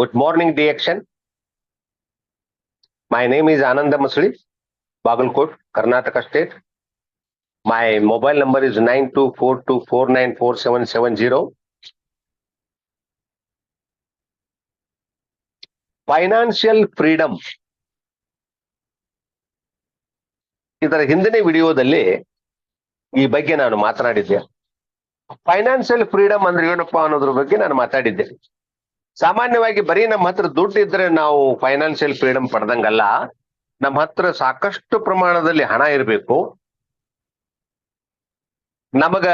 Good morning, DXN. My name is Ananda Masli, Bagalkot, Karnataka State. My mobile number is nine two four two four nine four seven seven zero. Financial freedom ಇದರ ಹಿಂದಿನ ವಿಡಿಯೋದಲ್ಲಿ ಈ ಬಗ್ಗೆ ನಾನು ಮಾತನಾಡಿದ್ದೆ financial freedom ಅಂದ್ರೆ ಏನಪ್ಪಾ ಅನ್ನೋದ್ರ ಬಗ್ಗೆ ನಾನು ಮಾತಾಡಿದ್ದೆ ಸಾಮಾನ್ಯವಾಗಿ ಬರೀ ನಮ್ಮ ಹತ್ರ ದುಡ್ಡು ಇದ್ರೆ ನಾವು ಫೈನಾನ್ಷಿಯಲ್ ಫ್ರೀಡಮ್ ಪಡೆದಂಗಲ್ಲ, ನಮ್ಮ ಹತ್ರ ಸಾಕಷ್ಟು ಪ್ರಮಾಣದಲ್ಲಿ ಹಣ ಇರಬೇಕು. ನಮಗ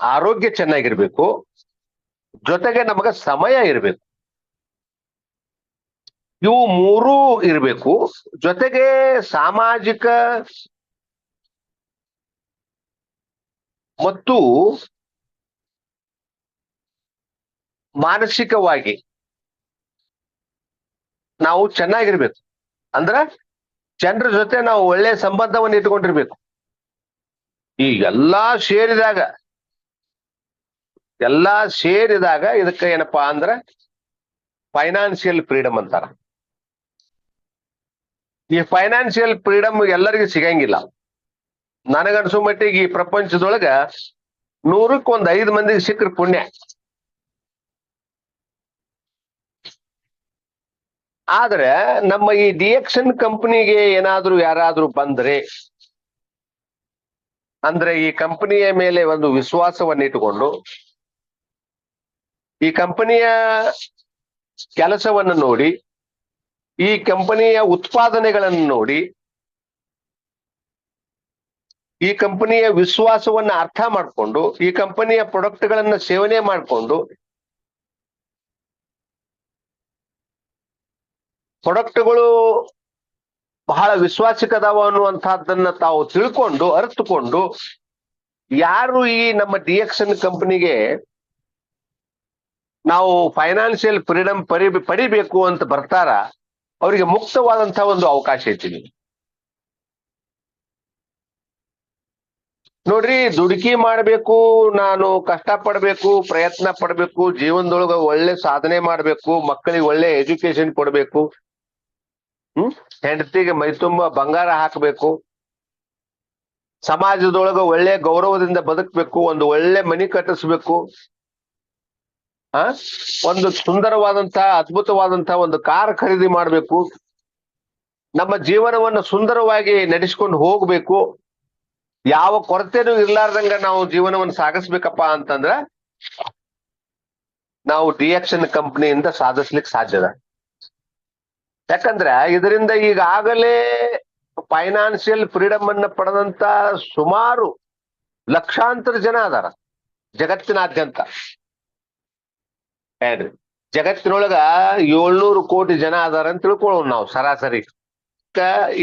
ಆರೋಗ್ಯ ಚೆನ್ನಾಗಿರ್ಬೇಕು. ಜೊತೆಗೆ ನಮಗ ಸಮಯ ಇರಬೇಕು. ಇವು ಮೂರೂ ಇರಬೇಕು. ಜೊತೆಗೆ ಸಾಮಾಜಿಕ ಮತ್ತು ಮಾನಸಿಕವಾಗಿ ನಾವು ಚೆನ್ನಾಗಿರ್ಬೇಕು. ಅಂದ್ರ ಜನರ ಜೊತೆ ನಾವು ಒಳ್ಳೆ ಸಂಬಂಧವನ್ನು ಇಟ್ಕೊಂಡಿರ್ಬೇಕು. ಈ ಎಲ್ಲಾ ಸೇರಿದಾಗ ಎಲ್ಲಾ ಸೇರಿದಾಗ ಇದಕ್ಕೆ ಏನಪ್ಪಾ ಅಂದ್ರ ಫೈನಾನ್ಷಿಯಲ್ ಫ್ರೀಡಮ್ ಅಂತಾರ. ಈ ಫೈನಾನ್ಷಿಯಲ್ ಫ್ರೀಡಮ್ ಎಲ್ಲರಿಗೂ ಸಿಗಂಗಿಲ್ಲ. ನನಗನ್ಸೋ ಮಟ್ಟಿಗೆ ಈ ಪ್ರಪಂಚದೊಳಗ ನೂರಕ್ಕೆ ಒಂದ್ ಐದು ಮಂದಿಗೆ ಸಿಕ್ಕ್ರ ಪುಣ್ಯ. ಆದ್ರೆ ನಮ್ಮ ಈ ಡಿಎಕ್ಷನ್ ಕಂಪನಿಗೆ ಏನಾದ್ರೂ ಯಾರಾದ್ರೂ ಬಂದ್ರೆ, ಅಂದ್ರೆ ಈ ಕಂಪನಿಯ ಮೇಲೆ ಒಂದು ವಿಶ್ವಾಸವನ್ನು ಇಟ್ಟುಕೊಂಡು, ಈ ಕಂಪನಿಯ ಕೆಲಸವನ್ನು ನೋಡಿ, ಈ ಕಂಪನಿಯ ಉತ್ಪಾದನೆಗಳನ್ನು ನೋಡಿ, ಈ ಕಂಪನಿಯ ವಿಶ್ವಾಸವನ್ನ ಅರ್ಥ ಮಾಡಿಕೊಂಡು, ಈ ಕಂಪನಿಯ ಪ್ರಾಡಕ್ಟ್ಗಳನ್ನ ಸೇವನೆ ಮಾಡಿಕೊಂಡು ಪ್ರಾಡಕ್ಟ್ಗಳು ಬಹಳ ವಿಶ್ವಾಸಕದಾವ ಅನ್ನುವಂತಹದ್ದನ್ನ ತಾವು ತಿಳ್ಕೊಂಡು ಅರ್ಥಕೊಂಡು ಯಾರು ಈ ನಮ್ಮ ಡಿಎಕ್ಷನ್ ಕಂಪನಿಗೆ ನಾವು ಫೈನಾನ್ಷಿಯಲ್ ಫ್ರೀಡಮ್ ಪರಿ, ಪಡಿಬೇಕು ಅಂತ ಬರ್ತಾರ, ಅವರಿಗೆ ಮುಕ್ತವಾದಂತ ಒಂದು ಅವಕಾಶ ಐತಿ ನೋಡ್ರಿ, ದುಡುಕಿ ಮಾಡಬೇಕು, ನಾನು ಕಷ್ಟ ಪಡ್ಬೇಕು ಪ್ರಯತ್ನ ಪಡ್ಬೇಕು, ಜೀವನದೊಳಗ ಒಳ್ಳೆ ಸಾಧನೆ ಮಾಡ್ಬೇಕು, ಮಕ್ಕಳಿಗೆ ಒಳ್ಳೆ ಎಜುಕೇಶನ್ ಕೊಡ್ಬೇಕು ಹ್ಮ್? ಹೆಂಡತಿಗೆ ಮೈ ತುಂಬ ಬಂಗಾರ ಹಾಕಬೇಕು. ಸಮಾಜದೊಳಗ ಒಳ್ಳೆ ಗೌರವದಿಂದ ಬದುಕಬೇಕು, ಒಂದು ಒಳ್ಳೆ ಮನಿ ಕಟ್ಟಿಸ್ಬೇಕು. ಆ? ಒಂದು ಸುಂದರವಾದಂತಹ ಅದ್ಭುತವಾದಂತಹ ಒಂದು ಕಾರ್ ಖರೀದಿ ಮಾಡಬೇಕು. ನಮ್ಮ ಜೀವನವನ್ನು ಸುಂದರವಾಗಿ ನಡೆಸಿಕೊಂಡು ಹೋಗ್ಬೇಕು. ಯಾವ ಕೊರತೆನೂ ಇರ್ಲಾರ್ದಂಗ ನಾವು ಜೀವನವನ್ನು ಸಾಗಿಸ್ಬೇಕಪ್ಪ ಅಂತಂದ್ರ, ನಾವು ಡಿಎಕ್ಷನ್ ಕಂಪ್ನಿಯಿಂದ ಸಾಧಿಸ್ಲಿಕ್ಕೆ ಸಾಧ್ಯದ. ಯಾಕಂದ್ರ ಇದರಿಂದ ಈಗಾಗಲೇ ಫೈನಾನ್ಷಿಯಲ್ ಫ್ರೀಡಮ್ ಅನ್ನ ಪಡೆದಂತ ಸುಮಾರು ಲಕ್ಷಾಂತರ ಜನ ಅದಾರ ಜಗತ್ತಿನಾದ್ಯಂತ. ಜಗತ್ತಿನೊಳಗ ಏಳ್ನೂರು ಕೋಟಿ ಜನ ಅದಾರ ಅಂತ ತಿಳ್ಕೊಳ್ಳೋಣ ನಾವು ಸರಾಸರಿ.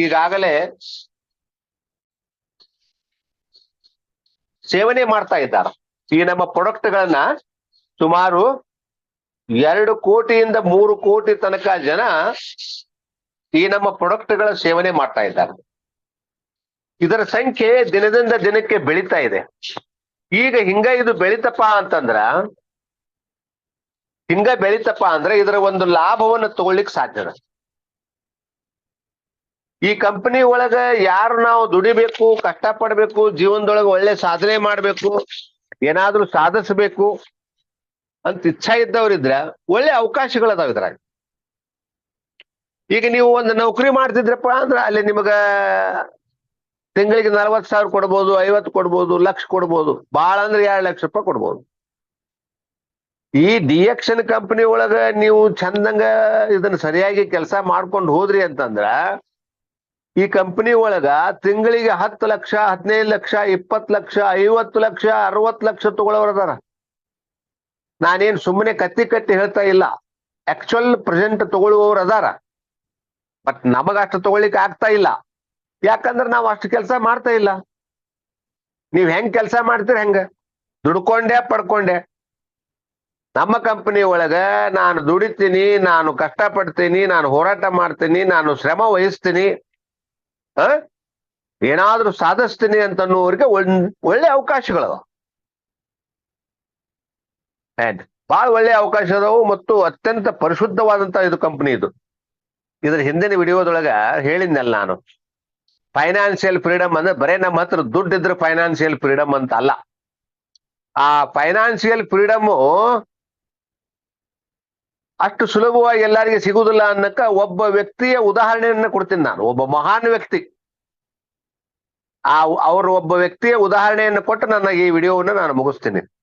ಈಗಾಗಲೇ ಸೇವನೆ ಮಾಡ್ತಾ ಇದ್ದಾರ. ಈ ನಮ್ಮ ಪ್ರಾಡಕ್ಟ್ ಗಳನ್ನ ಸುಮಾರು ಎರಡು ಕೋಟಿಯಿಂದ ಮೂರು ಕೋಟಿ ತನಕ ಜನ ಈ ನಮ್ಮ ಪ್ರೊಡಕ್ಟ್ಗಳ ಸೇವನೆ ಮಾಡ್ತಾ ಇದ್ದಾರೆ. ಇದರ ಸಂಖ್ಯೆ ದಿನದಿಂದ ದಿನಕ್ಕೆ ಬೆಳೀತಾ ಇದೆ. ಈಗ ಹಿಂಗ ಇದು ಬೆಳಿತಪ್ಪ ಅಂತಂದ್ರ, ಹಿಂಗ ಬೆಳಿತಪ್ಪ ಅಂದ್ರೆ ಇದರ ಒಂದು ಲಾಭವನ್ನು ತಗೊಳ್ಲಿಕ್ಕೆ ಸಾಧ್ಯ ಈ ಕಂಪನಿ ಒಳಗ ಯಾರು ನಾವು ದುಡಿಬೇಕು ಕಷ್ಟ ಪಡ್ಬೇಕು ಜೀವನದೊಳಗ ಒಳ್ಳೆ ಸಾಧನೆ ಮಾಡ್ಬೇಕು, ಏನಾದ್ರೂ ಸಾಧಿಸ್ಬೇಕು ಅಂತ ಇಚ್ಛಾ ಇದ್ದವ್ರಿದ್ರ ಒಳ್ಳೆ ಅವಕಾಶಗಳದಾವ ಇದ್ರಾಗ. ಈಗ ನೀವು ಒಂದು ನೌಕರಿ ಮಾಡ್ತಿದ್ರಪ್ಪ ಅಂದ್ರೆ ಅಲ್ಲಿ ನಿಮಗ ತಿಂಗಳಿಗೆ ನಲವತ್ ಸಾವಿರ ಕೊಡ್ಬೋದು, ಐವತ್ತು ಕೊಡ್ಬೋದು, ಲಕ್ಷ ಕೊಡ್ಬೋದು ಬಹಳ ಅಂದ್ರೆ ಎರಡು ಲಕ್ಷ ರೂಪಾಯಿ ಕೊಡ್ಬೋದು. ಈ ಡಿಎಕ್ಷನ್ ಕಂಪನಿ ಒಳಗ ನೀವು ಚಂದಂಗ ಇದನ್ನ ಸರಿಯಾಗಿ ಕೆಲಸ ಮಾಡ್ಕೊಂಡು ಹೋದ್ರಿ ಅಂತಂದ್ರ ಈ ಕಂಪನಿ ಒಳಗ ತಿಂಗಳಿಗೆ ಹತ್ತು ಲಕ್ಷ, ಹದಿನೈದು ಲಕ್ಷ, ಇಪ್ಪತ್ತು ಲಕ್ಷ, ಐವತ್ತು ಲಕ್ಷ, ಅರವತ್ತು ಲಕ್ಷ ತಗೊಳ್ಳೋರು ಅದಾರ. ನಾನೇನ್ ಸುಮ್ಮನೆ ಕತ್ತಿ ಕತ್ತಿ ಹೇಳ್ತಾ ಇಲ್ಲ. ಆಕ್ಚುಯಲ್ ಪ್ರೆಸೆಂಟ್ ತಗೊಳ್ಳುವವ್ರು ಅದಾರ. ಬಟ್ ನಮಗ ಅಷ್ಟು ತಗೊಳ್ಳಿಕ್ಕೆ ಆಗ್ತಾ ಇಲ್ಲ. ಯಾಕಂದ್ರೆ ನಾವು ಅಷ್ಟು ಕೆಲಸ ಮಾಡ್ತಾ ಇಲ್ಲ. ನೀವ್ ಹೆಂಗ್ ಕೆಲಸ ಮಾಡ್ತೀರಿ ಹೆಂಗ? ದುಡ್ಕೊಂಡೆ ಪಡ್ಕೊಂಡೆ. ನಮ್ಮ ಕಂಪನಿ ಒಳಗ ನಾನು ದುಡಿತೀನಿ, ನಾನು ಕಷ್ಟಪಡ್ತೀನಿ, ನಾನು ಹೋರಾಟ ಮಾಡ್ತೀನಿ, ನಾನು ಶ್ರಮ ವಹಿಸ್ತೀನಿ. ಏನಾದ್ರೂ ಸಾಧಿಸ್ತೀನಿ ಅಂತ ಒಳ್ಳೆ ಅವಕಾಶಗಳು ಬಹಳ ಒಳ್ಳೆ ಅವಕಾಶ ಅದಾವು ಮತ್ತು ಅತ್ಯಂತ ಪರಿಶುದ್ಧವಾದಂತ ಇದು ಕಂಪನಿ ಇದು. ಇದ್ರ ಹಿಂದಿನ ವಿಡಿಯೋದೊಳಗ ಹೇಳಿದ್ನಲ್ಲ ನಾನು. ಫೈನಾನ್ಷಿಯಲ್ ಫ್ರೀಡಮ್ ಅಂದ್ರೆ ಬರೇ ನಮ್ಮ ಹತ್ರ ದುಡ್ಡು ಇದ್ರೆ ಫೈನಾನ್ಷಿಯಲ್ ಫ್ರೀಡಮ್ ಅಂತ ಅಲ್ಲ. ಆ ಫೈನಾನ್ಷಿಯಲ್ ಫ್ರೀಡಮ್ ಅಷ್ಟು ಸುಲಭವಾಗಿ ಎಲ್ಲರಿಗೆ ಸಿಗುವುದಿಲ್ಲ ಅನ್ನಕ್ಕ ಒಬ್ಬ ವ್ಯಕ್ತಿಯ ಉದಾಹರಣೆಯನ್ನ ಕೊಡ್ತೀನಿ ನಾನು. ಒಬ್ಬ ಮಹಾನ್ ವ್ಯಕ್ತಿ. ಆ ಅವರು ಒಬ್ಬ ವ್ಯಕ್ತಿಯ ಉದಾಹರಣೆಯನ್ನು ಕೊಟ್ಟು ನನ್ನ ಈ ವಿಡಿಯೋವನ್ನು ನಾನು ಮುಗಿಸ್ತೀನಿ.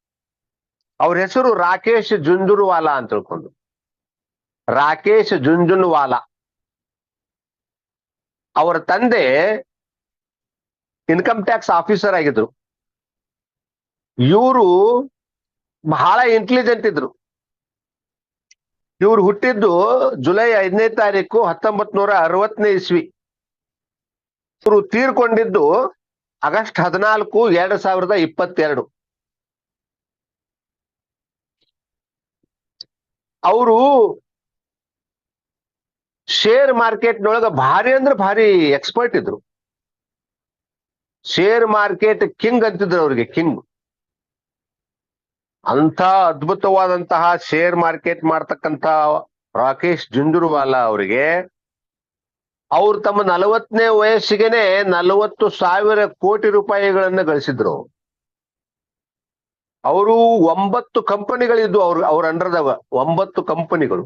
ಅವ್ರ ಹೆಸರು ರಾಕೇಶ್ ಜುಂಜುನ್ವಾಲಾ ಅಂತ ತಿಳ್ಕೊಂಡು. ರಾಕೇಶ್ ಜುಂಜುನ್ವಾಲಾ ಅವರ ತಂದೆ ಇನ್ಕಮ್ ಟ್ಯಾಕ್ಸ್ ಆಫೀಸರ್ ಆಗಿದ್ರು. ಇವರು ಬಹಳ ಇಂಟೆಲಿಜೆಂಟ್ ಇದ್ರು. ಇವ್ರು ಹುಟ್ಟಿದ್ದು ಜುಲೈ ಐದನೇ ತಾರೀಕು ಹತ್ತೊಂಬತ್ ನೂರ ಅರವತ್ತನೇ ಇಸ್ವಿ. ಇವರು ತೀರ್ಕೊಂಡಿದ್ದು ಆಗಸ್ಟ್ ಹದಿನಾಲ್ಕು ಎರಡ್ ಸಾವಿರದ ಇಪ್ಪತ್ತೆರಡು. ಅವರು ಶೇರ್ ಮಾರ್ಕೆಟ್ನೊಳಗ ಭಾರಿ ಅಂದ್ರೆ ಭಾರಿ ಎಕ್ಸ್ಪರ್ಟ್ ಇದ್ರು. ಶೇರ್ ಮಾರ್ಕೆಟ್ ಕಿಂಗ್ ಅಂತಿದ್ರು ಅವ್ರಿಗೆ ಕಿಂಗ್ ಅಂತ ಅದ್ಭುತವಾದಂತಹ ಶೇರ್ ಮಾರ್ಕೆಟ್ ಮಾಡ್ತಕ್ಕಂತ ರಾಕೇಶ್ ಜುಂಜುರ್ವಾಲಾ ಅವರಿಗೆ, ಅವ್ರು ತಮ್ಮ ನಲವತ್ತನೇ ವಯಸ್ಸಿಗೆನೆ ನಲವತ್ತು ಸಾವಿರ ಕೋಟಿ ರೂಪಾಯಿಗಳನ್ನ ಗಳಿಸಿದ್ರು. ಅವರು ಒಂಬತ್ತು ಕಂಪನಿಗಳಿದ್ದು ಅವ್ರ ಅವ್ರ ಅಂಡರ್ದಾಗ ಒಂಬತ್ತು ಕಂಪನಿಗಳು.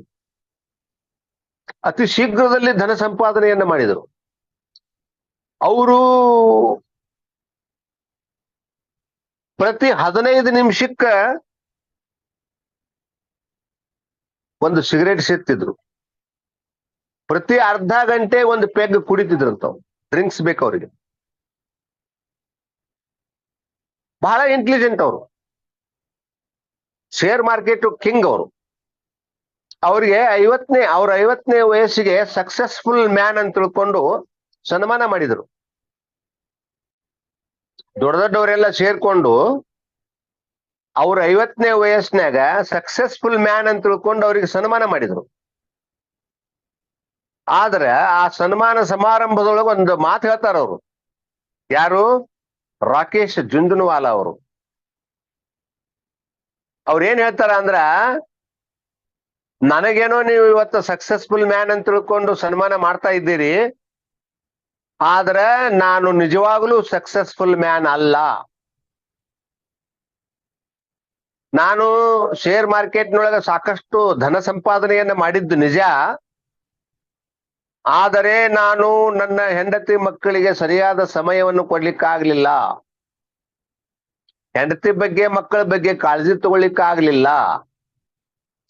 ಅತಿ ಶೀಘ್ರದಲ್ಲಿ ಧನ ಸಂಪಾದನೆಯನ್ನ ಮಾಡಿದರು. ಅವರು ಪ್ರತಿ ಹದಿನೈದು ನಿಮಿಷಕ್ಕ ಒಂದು ಸಿಗರೇಟ್ ಸೇರ್ತಿದ್ರು ಪ್ರತಿ ಅರ್ಧ ಗಂಟೆ ಒಂದು ಪೆಗ್ ಕುಡಿತಿದ್ರಂತ ಡ್ರಿಂಕ್ಸ್ ಬೇಕು ಅವರಿಗೆ ಬಹಳ ಇಂಟೆಲಿಜೆಂಟ್ ಅವರು. ಶೇರ್ ಮಾರ್ಕೆಟ್ ಕಿಂಗ್ ಅವರು ಅವ್ರಿಗೆ ಐವತ್ತನೇ, ಅವ್ರ ಐವತ್ತನೇ ವಯಸ್ಸಿಗೆ ಸಕ್ಸಸ್ಫುಲ್ ಮ್ಯಾನ್ ಅಂತ ತಿಳ್ಕೊಂಡು ಸನ್ಮಾನ ಮಾಡಿದ್ರು. ದೊಡ್ಡ ದೊಡ್ಡವರೆಲ್ಲ ಸೇರ್ಕೊಂಡು ಅವ್ರ ಐವತ್ತನೇ ವಯಸ್ಸಿನಾಗ ಸಕ್ಸಸ್ಫುಲ್ ಮ್ಯಾನ್ ಅಂತ ತಿಳ್ಕೊಂಡು ಅವ್ರಿಗೆ ಸನ್ಮಾನ ಮಾಡಿದ್ರು. ಆದ್ರೆ ಆ ಸನ್ಮಾನ ಸಮಾರಂಭದೊಳಗೆ ಒಂದು ಮಾತು ಹೇಳ್ತಾರ ಅವರು ಯಾರು? ರಾಕೇಶ್ ಜುಂಜುನ್ವಾಲಾ ಅವರು. ಅವ್ರ ಏನ್ ಹೇಳ್ತಾರ ಅಂದ್ರ, ನನಗೇನೋ ನೀವು ಇವತ್ತು ಸಕ್ಸಸ್ಫುಲ್ ಮ್ಯಾನ್ ಅಂತ ತಿಳ್ಕೊಂಡು ಸನ್ಮಾನ ಮಾಡ್ತಾ ಇದ್ದೀರಿ, ಆದ್ರೆ ನಾನು ನಿಜವಾಗ್ಲೂ ಸಕ್ಸಸ್ಫುಲ್ ಮ್ಯಾನ್ ಅಲ್ಲ. ನಾನು ಶೇರ್ ಮಾರ್ಕೆಟ್ನೊಳಗ ಸಾಕಷ್ಟು ಧನ ಸಂಪಾದನೆಯನ್ನ ಮಾಡಿದ್ದು ನಿಜ. ಆದರೆ ನಾನು ನನ್ನ ಹೆಂಡತಿ ಮಕ್ಕಳಿಗೆ ಸರಿಯಾದ ಸಮಯವನ್ನು ಕೊಡ್ಲಿಕ್ಕಾಗ್ಲಿಲ್ಲ. ಹೆಂಡತಿ ಬಗ್ಗೆ, ಮಕ್ಕಳ ಬಗ್ಗೆ ಕಾಳಜಿ ತಗೊಳ್ಳಿಕ್ಕಾಗ್ಲಿಲ್ಲ.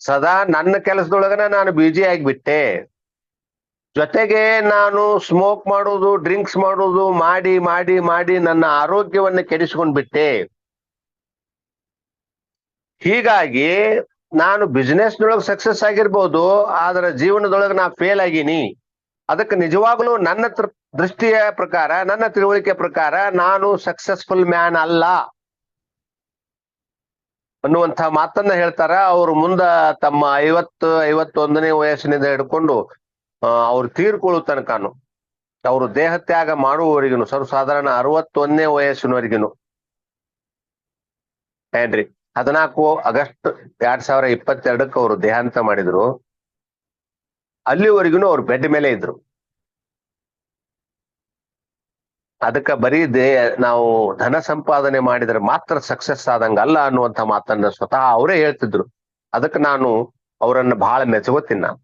ಸದಾ ನನ್ನ ಕೆಲಸದೊಳಗನ ನಾನು ಬಿಜಿ ಆಗಿಬಿಟ್ಟೆ. ಜೊತೆಗೆ ನಾನು ಸ್ಮೋಕ್ ಮಾಡೋದು ಡ್ರಿಂಕ್ಸ್ ಮಾಡೋದು ಮಾಡಿ ಮಾಡಿ ಮಾಡಿ ನನ್ನ ಆರೋಗ್ಯವನ್ನು ಕೆಡಿಸ್ಕೊಂಡ್ ಬಿಟ್ಟೆ ಹೀಗಾಗಿ ನಾನು ಬಿಸ್ನೆಸ್ನೊಳಗೆ ಸಕ್ಸಸ್ ಆಗಿರ್ಬೋದು, ಆದ್ರ ಜೀವನದೊಳಗೆ ನಾ ಫೇಲ್ ಆಗೀನಿ. ಅದಕ್ಕೆ ನಿಜವಾಗ್ಲೂ ನನ್ನತ್ರ ದೃಷ್ಟಿಯ ಪ್ರಕಾರ, ನನ್ನ ತಿಳುವಳಿಕೆ ಪ್ರಕಾರ ನಾನು ಸಕ್ಸಸ್ಫುಲ್ ಮ್ಯಾನ್ ಅಲ್ಲ. ಅನ್ನುವಂಥ ಮಾತನ್ನ ಹೇಳ್ತಾರ. ಅವ್ರ ಮುಂದ ತಮ್ಮ ಐವತ್ತು, ಐವತ್ತೊಂದನೇ ವಯಸ್ಸಿನಿಂದ ಹಿಡ್ಕೊಂಡು ಅವ್ರು ತೀರ್ಕೊಳ್ಳೋ ತನಕನು, ಅವರು ದೇಹ ತ್ಯಾಗ ಮಾಡುವವರೆಗಿನು ಸರ್ವಸಾಧಾರಣ ಅರವತ್ತೊಂದನೇ ವಯಸ್ಸಿನವರಿಗೂ ಏನ್ರಿ? ಹದಿನಾಲ್ಕು ಆಗಸ್ಟ್ ಎರಡ್ ಸಾವಿರ ಇಪ್ಪತ್ತೆರಡಕ್ಕೆ ಅವರು ದೇಹಾಂತ ಮಾಡಿದ್ರು. ಅಲ್ಲಿವರೆಗೂ ಅವ್ರು ಬೆಡ್ ಮೇಲೆ ಇದ್ರು. ಅದಕ್ಕ ಬರೀ ದೇ, ನಾವು ಧನ ಸಂಪಾದನೆ ಮಾಡಿದ್ರೆ ಮಾತ್ರ ಸಕ್ಸಸ್ ಆದಂಗ ಅಲ್ಲ ಅನ್ನುವಂಥ ಮಾತನ್ನ ಸ್ವತಃ ಅವರೇ ಹೇಳ್ತಿದ್ರು. ಅದಕ್ಕೆ ನಾನು ಅವರನ್ನ ಬಹಳ ಮೆಚ್ಚುಗೋತೀನಿ ನಾನು.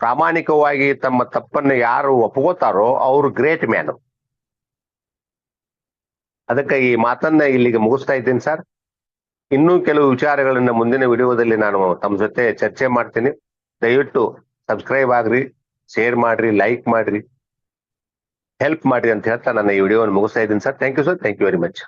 ಪ್ರಾಮಾಣಿಕವಾಗಿ ತಮ್ಮ ತಪ್ಪನ್ನು ಯಾರು ಒಪ್ಕೋತಾರೋ ಅವರು ಗ್ರೇಟ್ ಮ್ಯಾನ್ ಅದಕ್ಕೆ ಈ ಮಾತನ್ನ ಇಲ್ಲಿಗೆ ಮುಗಿಸ್ತಾ ಇದ್ದೀನಿ ಸರ್. ಇನ್ನೂ ಕೆಲವು ವಿಚಾರಗಳನ್ನ ಮುಂದಿನ ವಿಡಿಯೋದಲ್ಲಿ ನಾನು ತಮ್ಮ ಜೊತೆ ಚರ್ಚೆ ಮಾಡ್ತೀನಿ. ದಯವಿಟ್ಟು ಸಬ್ಸ್ಕ್ರೈಬ್ ಆಗ್ರಿ ಶೇರ್ ಮಾಡ್ರಿ ಲೈಕ್ ಮಾಡ್ರಿ. ಹೆಲ್ಪ್ ಮಾಡಿ ಅಂತ ಹೇಳ್ತಾ ನನ್ನ ಈ ವಿಡಿಯೋವನ್ನು ಮುಗಿಸ್ತಾ ಇದ್ದೀನಿ sir. Thank you sir thank you very much